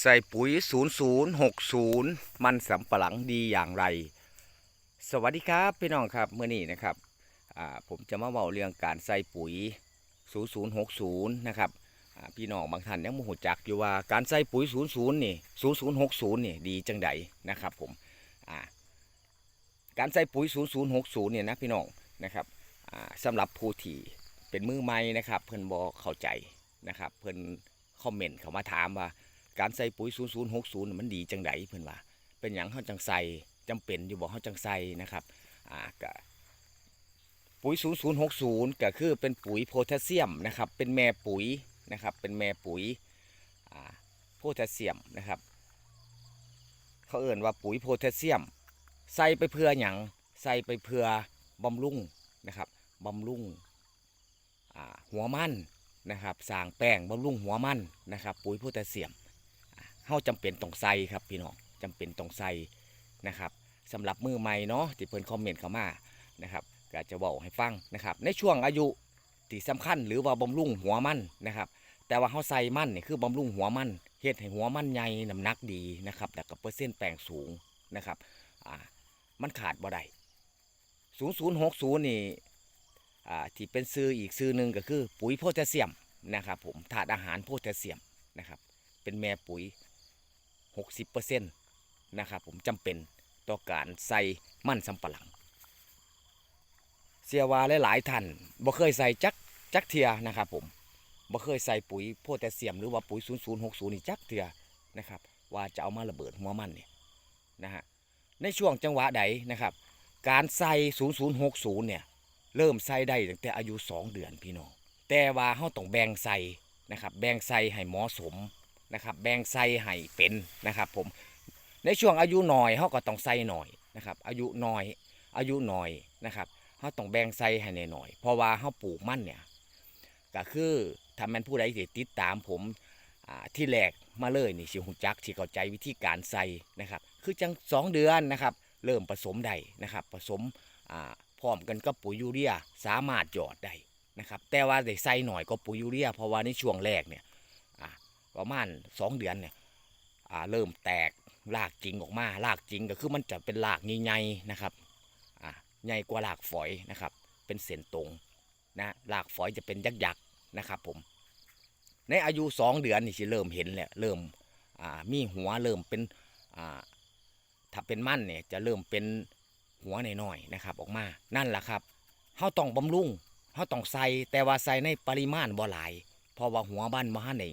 ใส่ปุ๋ย 0060 มันสำปะหลังดีอย่างไร สวัสดีครับพี่น้องครับเมื่อนี้นะครับผมจะมาเล่าเรื่องการใส่ปุ๋ย 0060 นะครับพี่น้องบางท่านยังโมโหจักอยู่ว่าการใส่ปุ๋ย 00 นี่ 0060 นี่ดีจังใดนะครับผมการใส่ปุ๋ย 0060 เนี่ยนะพี่น้องนะครับสำหรับผู้ที่เป็นมือใหม่นะครับ เพิ่นบอเข้าใจนะครับ เพิ่นคอมเมนต์เขามาถามว่า การใส่ปุ๋ย 0060น่ะมันดีจังไดเพิ่อนว่า เป็นหยังเฮาจังใส่จำเป็นอยู่บ่เฮาจังใส่นะครับอ่าก็ปุ๋ย 0060 ก็คือเป็นปุ๋ยโพแทสเซียมนะครับ เป็นแม่ปุ๋ยนะครับ เป็นแม่ปุ๋ยอ่าโพแทสเซียมนะครับ เขาเอ่นว่าปุ๋ยโพแทสเซียม ใส่ไปเพื่อหยังใส่ไปเพื่อบำรุงนะครับบำรุงอ่าหัวมันนะครับสางแป้งบำรุงหัวมันนะครับ ปุ๋ยโพแทสเซียม เฮาจำเป็นต้องใส่ครับพี่น้องจำเป็นต้องใส่นะครับสำหรับมือใหม่เนาะที่เพิ่นคอมเมนต์เข้ามานะครับก็จะบอกให้ฟังนะครับ ในช่วงอายุที่สำคัญหรือว่าบำรุงหัวมันนะครับ แต่ว่าเฮาใส่มันนี่คือบำรุงหัวมันเฮ็ดให้หัวมันใหญ่น้ำหนักดีนะครับแล้วก็เปอร์เซ็นต์แป้งสูงนะครับอ่ามันขาดบ่ได้0060นี่อ่าที่เป็นซื้ออีกซื้อหนึ่งก็คือปุ๋ยโพแทสเซียมนะครับผมถาดอาหารโพแทสเซียมนะครับเป็นแม่ปุ๋ย 60%นะครับผมจำเป็นต่อการใส่มันสำปะหลัง เสียว่าหลายๆท่านบ่เคยใส่จักจักเทียนะครับผมบ่เคยใส่ปุ๋ยโพแทสเซียมหรือว่าปุ๋ย 0060 นี่จักเทียนะครับว่าจะเอามาระเบิดหัวมันเนี่ยนะฮะในช่วงจังหวะใดนะครับ การใส่ 0060 เนี่ยเริ่มใส่ได้ตั้งแต่อายุ 2 เดือนพี่น้องแต่ว่าเฮาต้องแบ่งใส่นะครับแบ่งใส่ให้เหมาะสม นะครับแบ่งไส้ให้เป็นนะครับผมในช่วงอายุหน้อยเขาก็ต้องใส่หน่อยนะครับอายุหน้อยอายุหน้อยนะครับเขาต้องแบ่งใส่ให้หน่อยเพราะว่าเขาปลูกมั่นเนี่ยก็คือถ้ามันผู้ใดติดตามผมที่แรกมาเลยนี่สิหุจักสิเข้าใจวิธีการใส่นะครับ คือจังสองเดือนนะครับ เริ่มผสมได้นะครับ ผสมพร้อมกันกับปุ๋ยยูเรียสามารถหยอดได้นะครับ แต่ว่าได้ใส่หน่อยก็ปุ๋ยยูเรียเพราะว่าในช่วงแรกเนี่ย ประมาณสองเดือนเนี่ยอ่าเริ่มแตกรากจริงออกมารากจริงก็คือมันจะเป็นรากใหญ่ๆนะครับอ่าใหญ่กว่ารากฝอยนะครับ เป็นเส้นตรงนะรากฝอยจะเป็นยักษ์ๆนะครับผมในอายุสองเดือนนี่สิเริ่มเห็นแหละเริ่มอ่ามีหัวเริ่มเป็นอ่าถ้าเป็นมั่นเนี่ยจะเริ่มเป็นหัวหน่อยๆนะครับ ออกมานั่นแหละครับเขาต้องบำรุงเขาต้องใส่แต่ว่าใส่ในปริมาณบ่หลายเพราะว่าหัวบ้านมาใน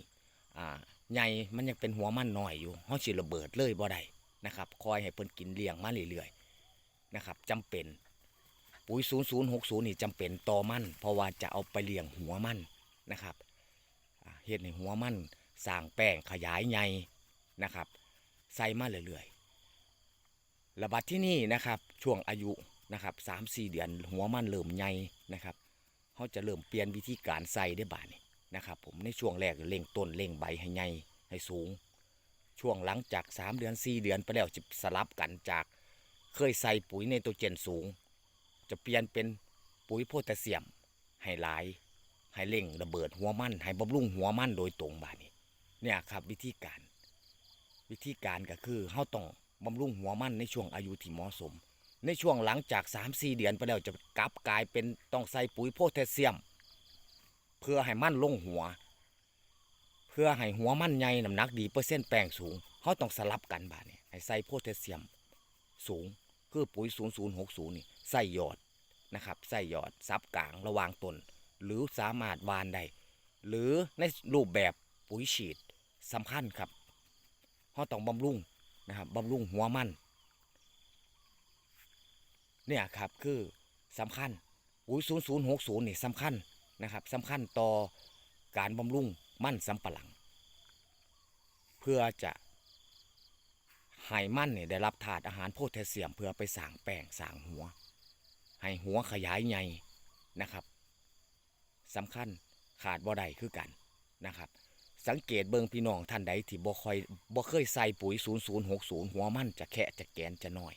อ่าใหญ่มันยังเป็นหัวมันหน้อยอยู่เฮาสิระเบิดเลยบ่ได้นะครับคอยให้เพิ่นกินเลี้ยงมาเรื่อยๆนะครับจำเป็นปุ๋ย 0060 นี่จำเป็นต่อมันเพราะว่าจะเอาไปเลี้ยงหัวมันนะครับเฮ็ดให้หัวมันสร้างแป้งขยายใหญ่นะครับใส่มาเรื่อยๆระบาดที่นี่นะครับช่วงอายุนะครับ3-4เดือนหัวมันเริ่มใหญ่นะครับเขาจะเริ่มเปลี่ยนวิธีการใส่ได้บ้านี้ นะครับผมในช่วงแรกเร่งต้นเร่งใบให้ใหญ่ให้สูง ช่วงหลังจาก 3 เดือน 4 เดือนไปแล้วจะสลับกันจาก เคยใส่ปุ๋ยในตัวเจนสูง จะเปลี่ยนเป็นปุ๋ยโพแทสเซียมให้หลาย ให้เร่งระเบิดหัวมันให้บำรุงหัวมันโดยตรงบานี้เนี่ยครับวิธีการ วิธีการก็คือเฮาต้องบำรุงหัวมันในช่วงอายุที่เหมาะสม ในช่วงหลังจาก 3-4 เดือนไปแล้วจะกลับกลายเป็นต้องใส่ปุ๋ยโพแทสเซียม พื่อให้มันลงหัว เพื่อให้หัวมันใหญ่น้ำหนักดีเปอร์เซ็นต์แป้งสูงเขาต้องสลับกันบาดนี้ให้ใส่โพแทสเซียมสูงคือปุ๋ย 0060 นี่ใส่หยอดนะครับใส่หยอดซับกลางระวางตน หรือสามารถวานได้หรือในรูปแบบปุ๋ยฉีดสำคัญครับเขาต้องบำรุงนะครับบำรุงหัวมันเนี่ยครับคือสำคัญปุ๋ย 0060 นี่สำคัญ นะครับสำคัญต่อการบำรุงมั่นสำปะหลัง เพื่อจะให้มั่นเนี่ยได้รับถาดอาหารโพแทสเซียมเพื่อไปสางแป้งสางหัว ให้หัวขยายใหญ่นะครับสำคัญขาดบ่ได้คือกันนะครับสังเกตเบิงพี่น้องท่านใดที่บ่คอยบ่เคยใส่ปุ๋ย 0060 หัวมันจะแค่จะแกนจะน้อย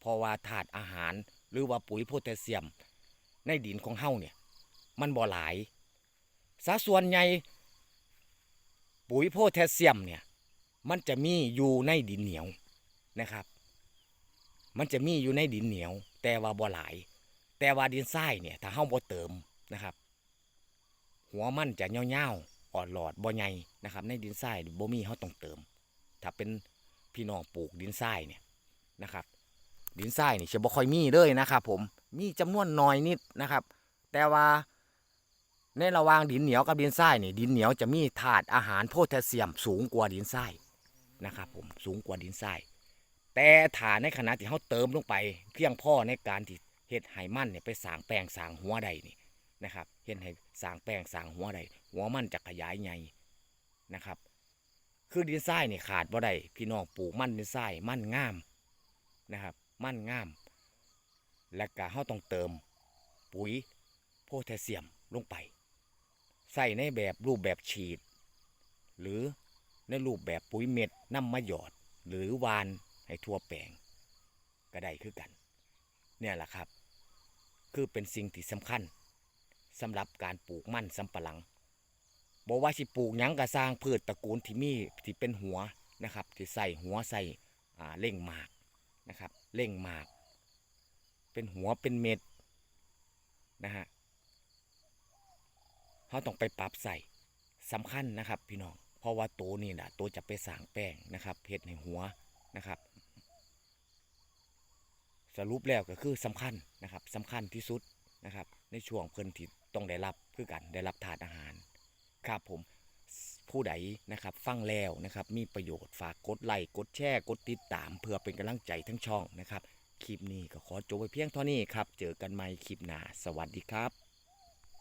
เพราะว่าถาดอาหารหรือว่าปุ๋ยโพแทสเซียม ในดินของเฮาเนี่ย มันบ่หลายสัดส่วนใหญ่ปุ๋ยโพแทสเซียมเนี่ยมันจะมีอยู่ในดินเหนียวนะครับ มันจะมีอยู่ในดินเหนียว แต่ว่าบ่หลาย แต่ว่าดินทรายเนี่ยถ้าเฮาบ่เติมนะครับ หัวมันจะเงาวๆอ่อนหลอดบ่ใหญ่นะครับ ในดินทรายบ่มีเฮาต้องเติม ถ้าเป็นพี่น้องปลูกดินทรายเนี่ยนะครับ ดินทรายนี่จะบ่ค่อยมีเลยนะครับ ผมมีจำนวนน้อยนิดนะครับ แต่ว่า ในระหว่างดินเหนียวกับดินทรายนี่ดินเหนียวจะมีธาตุอาหารโพแทสเซียมสูงกว่าดินทรายนะครับผมสูงกว่าดินทรายแต่ถ้าในขณะที่เขาเติมลงไป เพียงพอในการที่เฮ็ดให้มันเนี่ยไปสางแปลงสางหัวใดนี่นะครับเฮ็ดให้สางแปลงสางหัวใดหัวมันจะขยายใหญ่นะครับ คือดินทรายนี่ขาดบ่ได้พี่น้องปลูกมันดินทรายมันงามนะครับ มันงาม และก็เฮาต้องเติมปุ๋ยโพแทสเซียมลงไป ใส่ในแบบรูปแบบฉีด หรือในรูปแบบปุ๋ยเม็ดนำมาหยอด หรือวานให้ทั่วแปลงก็ได้คือกัน เนี่ยแหละครับ คือเป็นสิ่งที่สำคัญสำหรับการปลูกมันสำปะหลังบอกว่าสิปลูกยังก็สร้างพืชตระกูลที่มีที่เป็นหัวนะครับ ที่ใส่หัวใส่เล่งหมากนะครับเล่งหมาก เป็นหัวเป็นเม็ดนะฮะ เขาต้องไปปรับใส่สำคัญนะครับ พี่น้อง เพราะว่าตัวนี่นะตัวจะไปสางแป้งนะครับเห็ดในหัวนะครับ สรุปแล้วก็คือสำคัญนะครับสำคัญที่สุดนะครับ ในช่วงเพิ่นที่ต้องได้รับคือกันได้รับถาดอาหารครับผมผู้ใดนะครับฟังแล้วนะครับ มีประโยชน์ฝากกดไลค์กดแชร์กดติดตาม เพื่อเป็นกำลังใจทั้งช่องนะครับ คลิปนี้ก็ขอจบไปเพียงเท่านี้ครับ เจอกันใหม่คลิปหน้าสวัสดีครับ